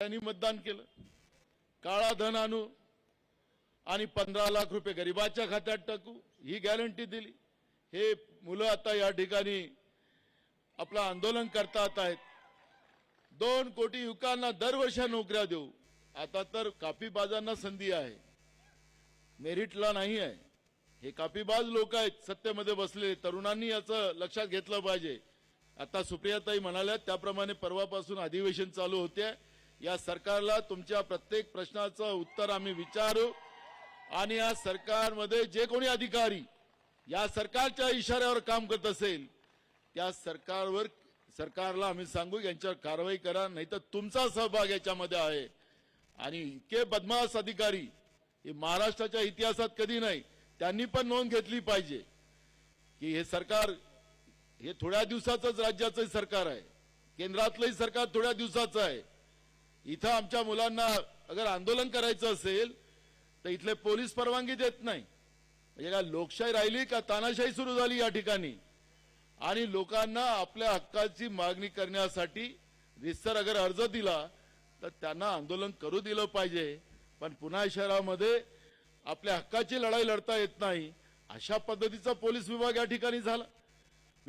त्यांनी मतदान केलं. काळा धन आणू आणि पंधरा लाख रुपये गरिबाच्या खात्यात टाकू ही गॅरंटी दिली. हे मुलं आता या ठिकाणी आपलं आंदोलन करतात आहेत. दोन कोटी युवकांना दरवर्षी नोकऱ्या देऊ. आता तर कापीबाजांना संधी आहे. मेरिटला नाही आहे. हे कापीबाज लोक आहेत सत्तेमध्ये बसले. तरुणांनी याचं लक्षात घेतलं पाहिजे. आता सुप्रियाताई म्हणाल्या त्याप्रमाणे परवापासून अधिवेशन चालू होते. या सरकारला तुमच्या प्रत्येक प्रश्नाचं उत्तर आम्ही विचारू आणि या सरकारमध्ये जे कोणी अधिकारी या सरकारच्या इशाऱ्यावर काम करत असेल त्या सरकारवर सरकारला आम्ही सांगू यांच्यावर कारवाई करा नाही तर तुमचा सहभाग याच्यामध्ये आहे. आणि इतके बदमाश अधिकारी हे महाराष्ट्राच्या इतिहासात कधी नाही त्यांनी पण नोंद घेतली पाहिजे की हे सरकार हे थोड्या दिवसाचंच राज्याचं सरकार आहे. केंद्रातलंही सरकार थोड्या दिवसाचं आहे. इथं आमच्या मुलांना अगर आंदोलन करायचं असेल तर इथले पोलीस परवानगी देत नाही. म्हणजे का लोकशाही राहिली का तानाशाही सुरू झाली या ठिकाणी? आणि लोकांना आपल्या हक्काची मागणी करण्यासाठी रिस्तर अगर अर्ज दिला तर त्यांना आंदोलन करू दिलं पाहिजे. पण पुन्हा शहरामध्ये आपल्या हक्काची लढाई लढता येत नाही. अशा पद्धतीचा पोलीस विभाग या ठिकाणी झाला.